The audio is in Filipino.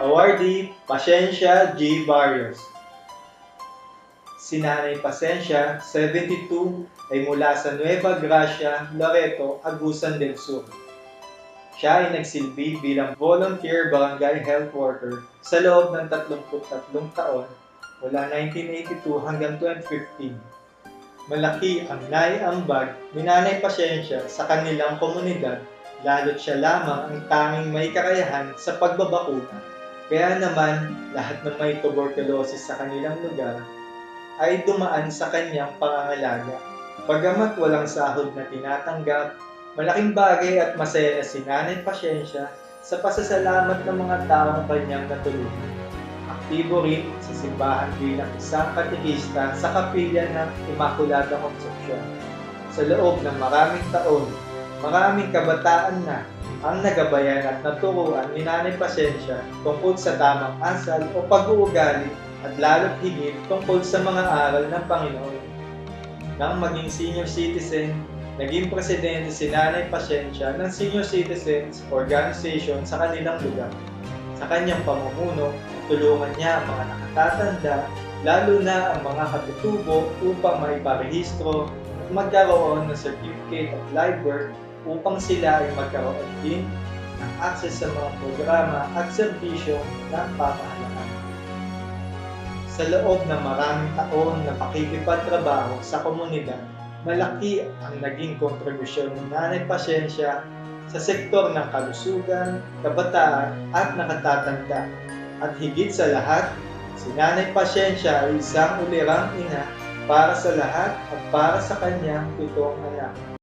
Awardee Pasensya G. Barrios. Si Nanay Pasensya, 72, ay mula sa Nueva Gracia, Loreto, Agusan del Sur. Siya ay nagsilbi bilang volunteer barangay health worker sa loob ng 33 taon mula 1982 hanggang 2015. Malaki ang naiambag ni Nanay Pasensya sa kanilang komunidad lalo't siya lamang ang tanging may kakayahan sa pagbabakuna. Kaya naman, lahat ng may tuberculosis sa kanilang lugar ay dumaan sa kanyang pangangalaga. Pagamat walang sahod na tinatanggap, malaking bagay at masaya si Nanay Pasensya sa pasasalamat ng mga taong kanyang natulungan. Aktibo rin sa simbahan bilang isang katikista sa kapilya ng Immaculada Concepcion. Sa loob ng maraming taon, maraming kabataan na ang nagabayan at naturuan ni Nanay Pasensya tungkol sa tamang asal o pag-uugali at lalo't higit tungkol sa mga aral ng Panginoon. Nang maging senior citizen, naging presidente si Nanay Pasensya ng Senior Citizens Organization sa kanilang lugar. Sa kanyang pamumuno, tulungan niya ang mga nakatatanda, lalo na ang mga katutubo upang maiparehistro at magkaroon ng Certificate of Live Birth upang sila ay magkaroon din ng access sa mga programa at serbisyo ng pamahalaan. Sa loob ng maraming taon na pakikipagtrabaho sa komunidad, malaki ang naging kontribusyon ng Nanay Pasensya sa sektor ng kalusugan, kabataan at nakatatanda. At higit sa lahat, si Nanay Pasensya ay isang ulirang ina para sa lahat at para sa kanyang pitong anak.